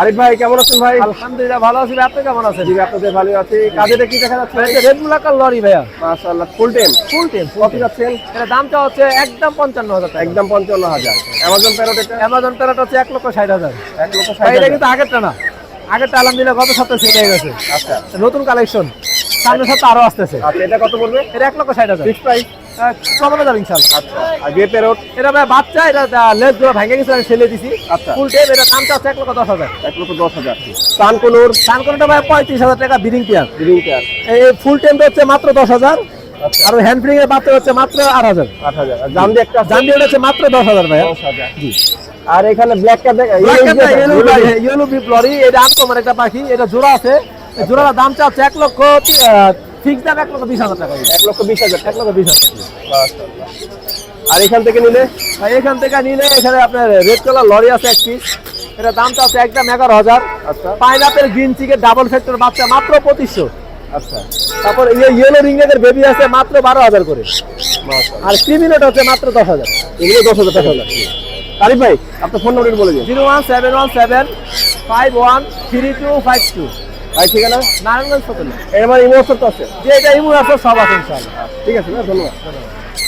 আরিফ ভাই কেমন আছেন ভাই? আলহামদুলিল্লাহ ভালো আছি আপনি কেমন আছেন? জি আপনাদের ভালো আছে। কাজেটা কি দেখা যাচ্ছে। রেড মুলাকার লরি ভাইয়া। মাশাআল্লাহ ফুল টেম ফুল টেম কত যাচ্ছেন? এটা দামটা হচ্ছে একদম পঞ্চান্ন হাজার টাকা। একদম পঞ্চান্ন হাজার। অ্যামাজন প্যারট এটা? অ্যামাজন প্যারট হচ্ছে এক লক্ষ ষাট হাজার। এক লক্ষ ষাট ভাই, এটা কিন্তু আগেরটা না। আগেরটা আলহামদুলিল্লাহ গত সপ্তাহে সেল হয়ে গেছে আচ্ছা। নতুন কালেকশন সামনের সপ্তাহে আরও আসতেছে। আচ্ছা এটা কত পড়বে? এটা এক লক্ষ ষাট হাজার। ফিক্স প্রাইস কমানো যাবে ইনশাল্লাহ। আচ্ছা আর বিয়ে প্যারোট এটা ভাই বাচ্চা এটা লেজগুলো ভেঙে গেছে আমি ফেলে দিছি। আচ্ছা। ফুল এটা এক লক্ষ দশ হাজার। এক লক্ষ দশ হাজার। সানকুনুর? সানকোনটা ভাই পঁয়ত্রিশ হাজার টাকা বিডিং পেয়ার গ্রিন পেয়ার এই ফুল টেমটা হচ্ছে মাত্র দশ হাজার। আচ্ছা। আর হ্যান্ড ফ্রিং এর বাচ্চা হচ্ছে মাত্র আট হাজার। আট হাজার। জামদি একটা হচ্ছে মাত্র দশ হাজার ভাই দশ হাজার। জি। আর এখানে black cap yellow bib lory এটা একটা পাখি এটা জোড়া আছে। জোড়ার দাম চাচ্ছে এক লক্ষ ফিক্স দাম এক লক্ষ বিশ হাজার টাকা এক লক্ষ বিশ হাজার এক লক্ষ বিশ হাজার। আর এখান থেকে নিলে? এখান থেকে নিলে এখানে আপনার রেড কালার লরি আছে এক পিস এটা দাম চাচ্ছে একদম এগারো হাজার। আচ্ছা। Pineapple green cheeked double factor বাচ্চা মাত্র পঁচিশশো। আচ্ছা। তারপর ইয়ে ইয়েলো রিংয়ের বেবি আছে মাত্র বারো হাজার করে। আর ক্রিমিনেট হচ্ছে মাত্র দশ হাজার। এগুলো দশ হাজার টাকা হাজার। আরিফ ভাই আপনার ফোন নাম্বার বলে দিন। Zero one seven one seven five one three two five two. ভাই ঠিকানা? নারায়ণগঞ্জ সতেন এর আছে। যে এটা ইমু আছে সব আছে ইনশাআল্লাহ। ঠিক আছে না ধন্যবাদ।